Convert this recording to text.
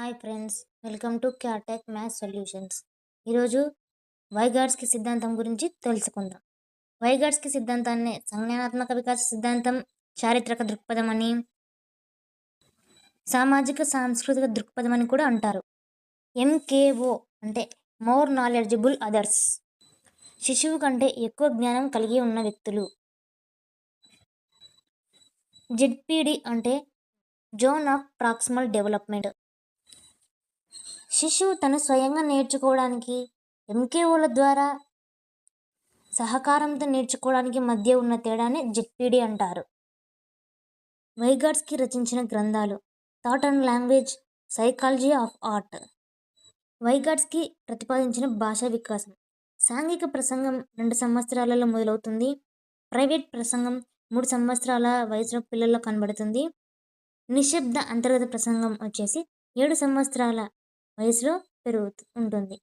Hi friends welcome to క్యాటెక్ maths solutions ఈరోజు వైగాడ్స్కి సిద్ధాంతం గురించి తెలుసుకుందాం. వైగాడ్స్కి సిద్ధాంతాన్ని సంజ్ఞానాత్మక వికాస సిద్ధాంతం చారిత్రక దృక్పథం అని సామాజిక సాంస్కృతిక దృక్పథం అని కూడా అంటారు. ఎంకేఓ అంటే మోర్ నాలెడ్జబుల్ అదర్స్ శిశువు కంటే ఎక్కువ జ్ఞానం కలిగి ఉన్న వ్యక్తులు. జెడ్పీడి అంటే జోన్ ఆఫ్ ప్రాక్సిమల్ డెవలప్మెంట్ శిశువు తను స్వయంగా నేర్చుకోవడానికి ఎంకేఓల ద్వారా సహకారంతో నేర్చుకోవడానికి మధ్య ఉన్న తేడాని జెడ్పీడి అంటారు. వైగాడ్స్కి రచించిన గ్రంథాలు thought and language psychology of art. Vygotsky ప్రతిపాదించిన భాషా వికాసం సాంఘిక ప్రసంగం రెండు సంవత్సరాలలో మొదలవుతుంది. ప్రైవేట్ ప్రసంగం మూడు సంవత్సరాల వయసులో పిల్లల్లో కనబడుతుంది. నిశ్శబ్ద అంతర్గత ప్రసంగం వచ్చేసి ఏడు సంవత్సరాల వయసులో పెరుగుతూ ఉంటుంది.